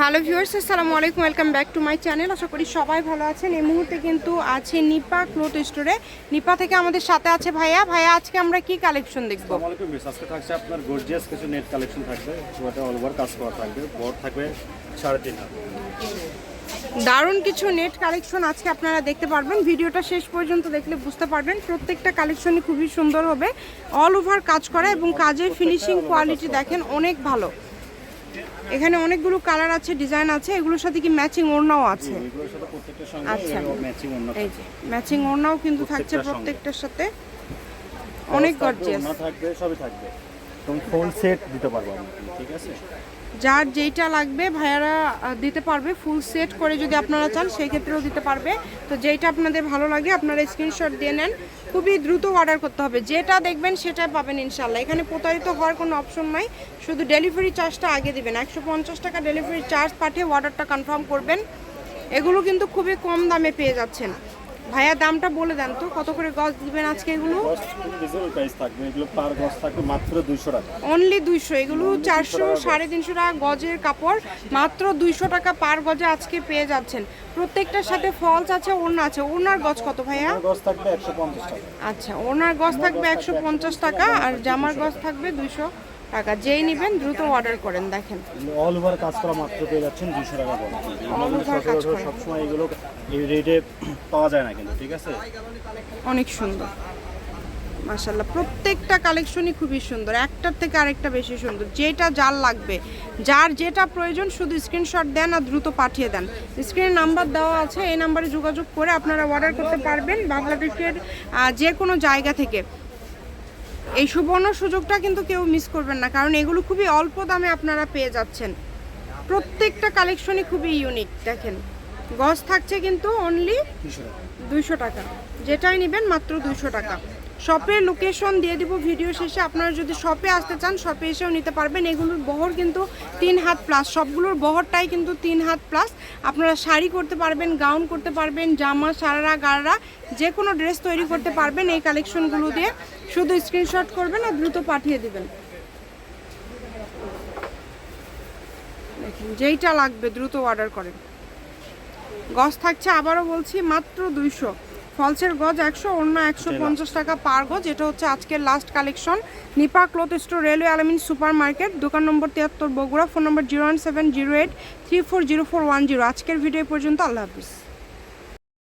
Hello viewers আসসালামু আলাইকুম welcome back to my channel. আশা করি সবাই ভালো আছেন। এই মুহূর্তে কিন্তু আছে নিপা ক্লোথ স্টোরে। নিপা থেকে আমাদের সাথে আছে ভাইয়া। ভাইয়া আজকে আমরা কি কালেকশন দেখব? আসসালামু আলাইকুম মিস আজকে থাকছে আপনার গর্জিয়াস কিছু নেট কালেকশন থাকবে। ওটা অল ওভার কাজ করা থাকবে। বড় থাকবে সাড়ে তিন হাত দারুণ কিছু নেট কালেকশন আজকে আপনারা দেখতে পারবেন। ভিডিওটা শেষ পর্যন্ত দেখলে বুঝতে পারবেন। প্রত্যেকটা কালেকশনই খুবই সুন্দর হবে। অল ওভার কাজ করা এবং কাজের ফিনিশিং কোয়ালিটি দেখেন অনেক ভালো। এখানে অনেকগুলো কালার আছে ডিজাইন আছে এগুলোর সাথে কি ম্যাচিং ওড়নাও আছে? আচ্ছা। ম্যাচিং এই যে ম্যাচিং ওড়নাও কিন্তু থাকছে প্রত্যেকটার সাথে। অনেক গর্জিয়াস থাকবে সবই থাকবে। তুমি ফুল সেট দিতে পারব ঠিক আছে? যার যেইটা লাগবে ভাইয়ারা দিতে পারবে ফুল সেট করে যদি আপনারা চান, সেই ক্ষেত্রেও দিতে পারবে। তো যেইটা আপনাদের ভালো লাগে, আপনারা স্ক্রিনশট দিয়ে নেন। খুবই দ্রুত অর্ডার করতে হবে। যেটা দেখবেন সেটাই পাবেন ইনশাল্লাহ এখানে প্রতারিত হওয়ার কোনো অপশন নাই। শুধু ডেলিভারি চার্জটা আগে দিবেন। একশো পঞ্চাশ টাকা ডেলিভারি চার্জ পাঠিয়ে অর্ডারটা কনফার্ম করবেন। এগুলো কিন্তু খুবই কম দামে পেয়ে যাচ্ছেন। ভাইয়া দামটা বলে দেন তো কত করে গজ দিবেন আজকে এগুলো? কস্ট রিজনেবল প্রাইস থাকবে এগুলো পার গজ থাকবে মাত্র দুইশো টাকা। অনলি দুইশো এগুলো চারশো সাড়ে তিনশো টাকা গজের কাপড় মাত্র দুইশো টাকা পার গজে আজকে পেয়ে যাচ্ছেন। প্রত্যেকটার সাথে ফলস আছে ওড়না আছে। ওড়নার গজ কত ভাইয়া? গজ থাকবে একশো পঞ্চাশ টাকা। আচ্ছা ওড়নার গজ থাকবে একশো পঞ্চাশ টাকা আর জামার গজ থাকবে দুইশো। টাকা যেই নেবেন দ্রুত অর্ডার করেন দেখেন। অল ওভার কাজ করা মাত্র পেয়ে যাচ্ছেন দুইশো টাকা কাজ করা। সবসময় এগুলো এই রেটে পাওয়া যায় না কিন্তু ঠিক আছে? অনেক সুন্দর। মাশাল্লাহ প্রত্যেকটা কালেকশনই খুবই সুন্দর। একটার থেকে আরেকটা বেশি সুন্দর। যেটা যার লাগবে যার যেটা প্রয়োজন শুধু স্ক্রিনশট দেন আর দ্রুত পাঠিয়ে দেন। স্ক্রিনে নাম্বার দেওয়া আছে এই নাম্বারে যোগাযোগ করে আপনারা অর্ডার করতে পারবেন বাংলাদেশের যে কোনো জায়গা থেকে। এই সুবর্ণ সুযোগটা কিন্তু কেউ মিস করবেন না কারণ এগুলো খুবই অল্প দামে আপনারা পেয়ে যাচ্ছেন। প্রত্যেকটা কালেকশনই খুবই ইউনিক দেখেন। গজ থাকছে কিন্তু অনলি দুইশো টাকা। যেটাই নেবেন মাত্র দুইশো টাকা। শপের লোকেশন দিয়ে দিব ভিডিও শেষে। আপনারা যদি শপে আসতে চান, শপে এসেও নিতে পারবেন। এগুলোর বহর কিন্তু তিন হাত প্লাস সবগুলোর বহরটাই কিন্তু তিন হাত প্লাস আপনারা শাড়ি করতে পারবেন গাউন করতে পারবেন, জামা, সারারা গাড়রা যে কোনো ড্রেস তৈরি করতে পারবেন এই কালেকশনগুলো দিয়ে। শুধু স্ক্রিনশট করবেন আর দ্রুত পাঠিয়ে দেবেন। যেইটা লাগবে দ্রুত অর্ডার করেন। গজ থাকছে আবারও বলছি, মাত্র দুইশো। ফলসের গজ একশো অন্য একশো পঞ্চাশ টাকা পার গজ। এটা হচ্ছে আজকের last collection Nipa cloth store railway Alamin super market দোকান নম্বর তিয়াত্তর Bogura phone number zero one seven zero eight three four zero four one zero আজকের ভিডিও পর্যন্ত আল্লাহ হাফিজ।